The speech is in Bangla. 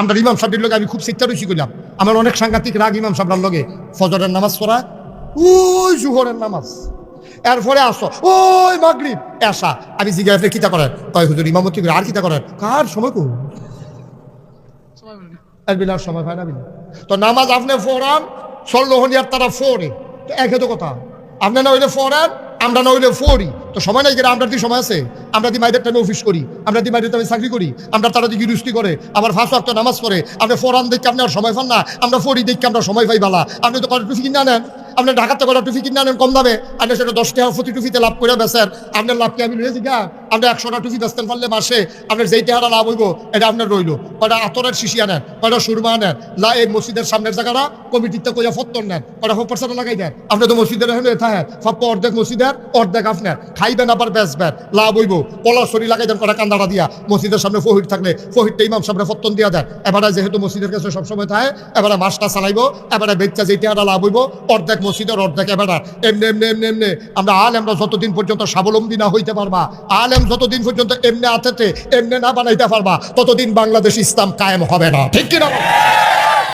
আমরা ইমাম সাহেবের লগে আমি খুব চিন্তা রয়েছি করলাম। আমার অনেক সাংঘাতিক রাগ ইমাম সাহেবের লগে। ফজরের নামাজ পড়া ওই জুহরের নামাজ। এরপরে আসো ওই মাগরিব এসা আমি জিজ্ঞাসা কিতা করেন? কয় হুজুর ইমামতি করে আর কিতা করেন? কার সময় কো আর সময় হয় না তো নামাজ আপনি ফোরান সল্লোহনিয়ার তারা ফোরে তো একে তো কথা। আপনি না হইলে ফোরান আমরা না হইলে ফোরি তো সময় নাই কেন? আমরা কি সময় আছে। আমরা দি মাইদের টাইমে অফিস করি। আমরা দি মাইদের টাইমে চাকরি করি। আমরা তারা দিকে রুষ্টি করে। আবার ফাঁস ওয়াক্ত নামাজ পড়ে। আপনি ফোরান দেখে আপনি আর সময় পান না। আমরা ফোরি দেখে আমরা সময় পাই বালা। আপনি তো কটা টুফি কিনে নেন আপনি ঢাকাতে কটা টুফি কিনে নেন কম দামে। আপনি সেটা দশ টাকা প্রতি টুফিতে লাভ করে বেসেন আপনার লাভ কি আমি রয়েছি জিগা আপনি একশোটা টুফি বেচতেন পারলে মাসে আপনার যেই টাকাটা লাভ হইব, এটা আপনার রইল। কয়টা আতরের শিশি আনেন, কয়টা সুরমা আনেন, লা এই মসজিদের সামনের জায়গাটা কমিটিতে কইয়া ফত্তর নেন, কয়টা হোপ পার্সেন্ট লাগাই দেন। আপনি তো মসজিদের এখানে থাকে সব অর্ধেক মসজিদের, অর্ধেক আপনার। খাইবেন আবার বেচবেন, লাভ হইব। পলাশরি লাগাই দেন কটা কান্দাটা দিয়া। মসজিদের সামনে ফহির থাকলে, ফহিরটা ইমাম সামনে ফত্তন দিয়া দেন। এবারে যেহেতু মসজিদের কাছে সবসময় থাকে, এবারে মাছটা চালাইব, এবারে বেচা যেই টাকাটা লাভ হইব, অর্ধেক মসজিদের, অর্ধেক এবারে। এমনি এমনি এমনি এমনি। আমরা আল আমরা যতদিন পর্যন্ত স্বাবলম্বী না হইতে পারবা আলেম যতদিন পর্যন্ত এমনি আতেতে এমনি না বানাইতে পারবা, ততদিন বাংলাদেশ ইসলাম কায়েম হবে না ঠিক কিনা?